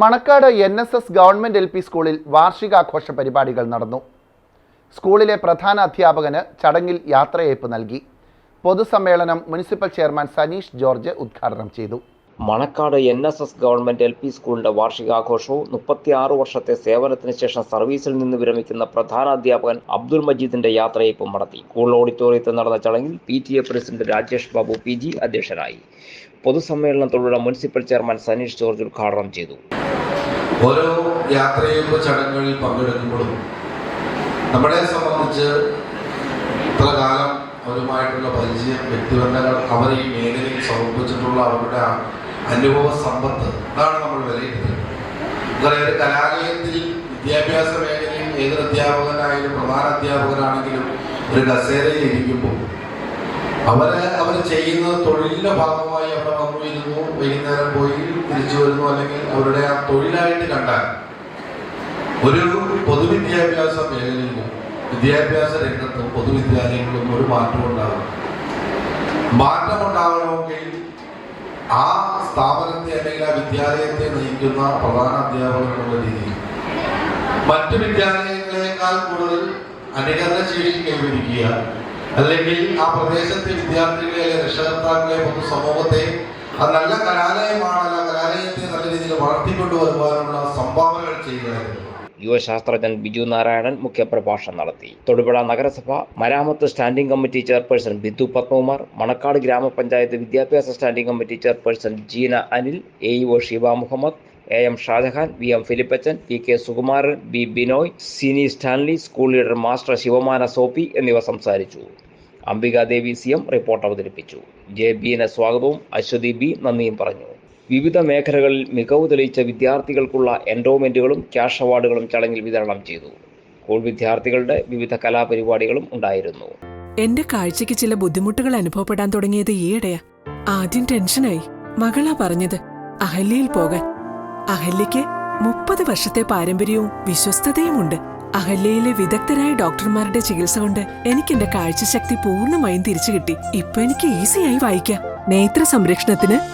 Manakkad N S S government L P സ്കൂളിൽ വാർഷികാഘോഷ പരിപാടികൾ നടന്നു. സ്കൂളിലെ പ്രധാന അധ്യാപകന് ചടങ്ങിൽ യാത്രയയപ്പ് നൽകി. പൊതുസമ്മേളനം മുനിസിപ്പൽ ചെയർമാൻ സനീഷ് ജോർജ് ഉദ്ഘാടനം ചെയ്തു. Manakkad N S S government L P സ്കൂളിന്റെ വാർഷികാഘോഷവും മുപ്പത്തിയാറ് വർഷത്തെ സേവനത്തിന് ശേഷം സർവീസിൽ നിന്ന് വിരമിക്കുന്ന പ്രധാന അധ്യാപകൻ അബ്ദുൾ മജീദിന്റെ യാത്രയപ്പും നടത്തി. സ്കൂൾ ഓഡിറ്റോറിയത്തിൽ നടന്ന ചടങ്ങിൽ P T A president Rajesh Babu P G അധ്യക്ഷനായി. പൊതുസമ്മേളനത്തോടുള്ള മുനിസിപ്പൽ ചെയർമാൻ സനീഷ് ജോർജ് ഉദ്ഘാടനം ചെയ്തു. ഓരോ ചടങ്ങുകളിൽ പങ്കെടുക്കുമ്പോഴും നമ്മളെ സംബന്ധിച്ച് ഇത്ര കാലം അവരുമായിട്ടുള്ള പരിചയം വ്യക്തിബന്ധങ്ങൾ അവർ ഈ മേഖലയിൽ സമർപ്പിച്ചിട്ടുള്ള അവരുടെ അനുഭവ സമ്പത്ത് അതാണ് നമ്മൾ വിലയിരുത്തുന്നത്. കലാലയത്തിൽ വിദ്യാഭ്യാസ മേഖലയിൽ ഏതൊരു അധ്യാപകനായാലും പ്രധാന അധ്യാപകനാണെങ്കിലും ഒരു കസേരയിൽ ഇരിക്കുമ്പോൾ അവർ അവർ ചെയ്യുന്ന തൊഴിലിന്റെ ഭാഗമായി അവിടെ വന്നു ഇരുന്നു വൈകുന്നേരം പോയി തിരിച്ചു വരുന്നു അല്ലെങ്കിൽ അവരുടെ ആ തൊഴിലായിട്ട് കണ്ടാൽ ഒരു പൊതുവിദ്യാഭ്യാസ മേഖലയിലും വിദ്യാഭ്യാസ രംഗത്തും പൊതുവിദ്യാലയങ്ങളിലും ഒരു മാറ്റം ഉണ്ടാകും മാറ്റം ഉണ്ടാവണമെങ്കിൽ ആ സ്ഥാപനത്തെ അല്ലെങ്കിൽ ആ വിദ്യാലയത്തെ നയിക്കുന്ന പ്രധാന അധ്യാപകർ എന്നുള്ള രീതിയിൽ മറ്റു വിദ്യാലയങ്ങളെക്കാൾ കൂടുതൽ അനുകരണ ശേഷി കൈവരിക്കുക. അല്ലെങ്കിൽ ആ പ്രദേശത്തെ വിദ്യാർത്ഥികളെ അല്ലെങ്കിൽ രക്ഷകർത്താക്കളെ പൊതുസമൂഹത്തെ അത് നല്ല കലാലയമാണ് അല്ല കലാലയത്തെ നല്ല രീതിയിൽ വളർത്തിക്കൊണ്ടു വരുവാനുള്ള സംഭാവനകൾ ചെയ്യുകയായിരുന്നു യുവശാസ്ത്രജ്ഞൻ ബിജു നാരായണൻ മുഖ്യപ്രഭാഷണം നടത്തി. തൊടുപുഴ നഗരസഭ മരാമത്ത് standing committee chairperson Bindu Padmakumar Manakkad ഗ്രാമപഞ്ചായത്ത് വിദ്യാഭ്യാസ standing committee chairperson Jeena Anil A EO Shiba Muhammad A M Shajahan V M Philippachan P K Sukumaran B Binoy Sini Stanley school leader master ശിവമാന സോപ്പി എന്നിവ സംസാരിച്ചു. Ambikadevi C M report അവതരിപ്പിച്ചു. J ബിനെ സ്വാഗതവും Aswathy B നന്ദിയും പറഞ്ഞു. വിവിധ മേഖലകളിൽ മികവ് തെളിയിച്ച വിദ്യാർത്ഥികൾക്കുള്ള എൻഡോമെന്റുകളും ക്യാഷ് അവാർഡുകളും ചടങ്ങിൽ വിതരണം ചെയ്തു. സ്കൂൾ വിദ്യാർത്ഥികളുടെ വിവിധ കലാപരിപാടികളും ഉണ്ടായിരുന്നു. എന്റെ കാഴ്ചയ്ക്ക് ചില ബുദ്ധിമുട്ടുകൾ അനുഭവപ്പെടാൻ തുടങ്ങിയത് ഈയിടെയാ. ആദ്യം ടെൻഷനായി. മകളാ പറഞ്ഞത് അഹല്യയിൽ പോകാൻ. അഹല്യയ്ക്ക് മുപ്പത് വർഷത്തെ പാരമ്പര്യവും വിശ്വസ്തതയുമുണ്ട്. അഹല്യയിലെ വിദഗ്ധരായ ഡോക്ടർമാരുടെ ചികിത്സ കൊണ്ട് എനിക്ക് എന്റെ കാഴ്ചശക്തി പൂർണമായും തിരിച്ചു കിട്ടി ഇപ്പൊ എനിക്ക് ഈസിയായി വായിക്കാം. നേത്ര സംരക്ഷണത്തിന്